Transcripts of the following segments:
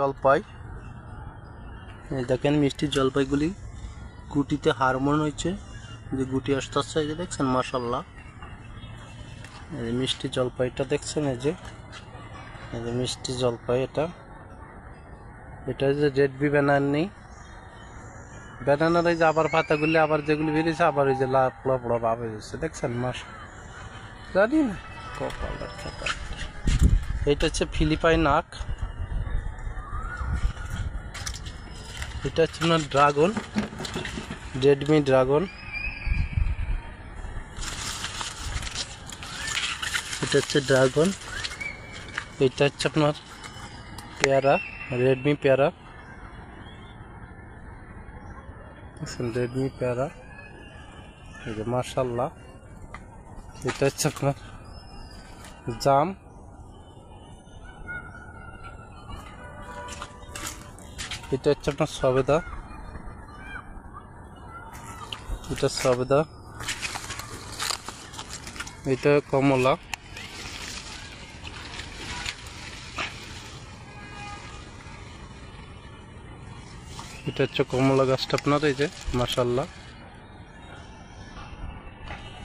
জলপাই। দেখেন মিষ্টি জলপাইগুলি গুটিতে হারমোন হয়েছে। যে গুটি আসতে আসছে এই যে দেখছেন? মাসাল্লাহ এই মিষ্টি জলপাইটা দেখছেন? এই যে এই যে মিষ্টি জলপাই এটা। এটা যে রেড বি ব্যানার নেই ব্যানানার এই যে আবার পাতাগুলি, আবার যেগুলি বেরিয়েছে, আবার ওই যে পোড়া পোড়া ভাব হয়েছে দেখছেন? মাস জানি না। কপালের খাতা। এটা হচ্ছে ফিলিপাইন আখ। এটা হচ্ছে আপনার ড্রাগন, রেডমি ড্রাগন। এটা হচ্ছে ড্রাগন। এটা হচ্ছে আপনার পেয়ারা, রেডমি পেয়ারা। রেডমি পেয়ারা। এই যে মার্শাল্লাহ এটা হচ্ছে আপনার জাম। এটা হচ্ছে আপনার সবেদা। এটা সবেদা। এটা কমলা। এটা হচ্ছে কমলা গাছটা আপনার, এই যে মাসাল্লাহ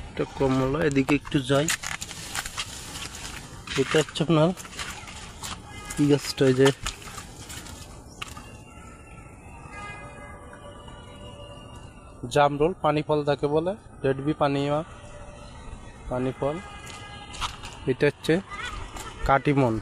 এটা কমলা, এদিকে একটু যাই। এটা হচ্ছে আপনার কি গাছটা, এই যে জামরোল পানি ফল তাকে বলে রেডবি পানিয়া পানি ফল এটা হচ্ছে কাটিমন।